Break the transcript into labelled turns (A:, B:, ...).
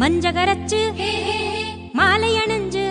A: மஞ்சகரச்சு. மாலை அணிஞ்சு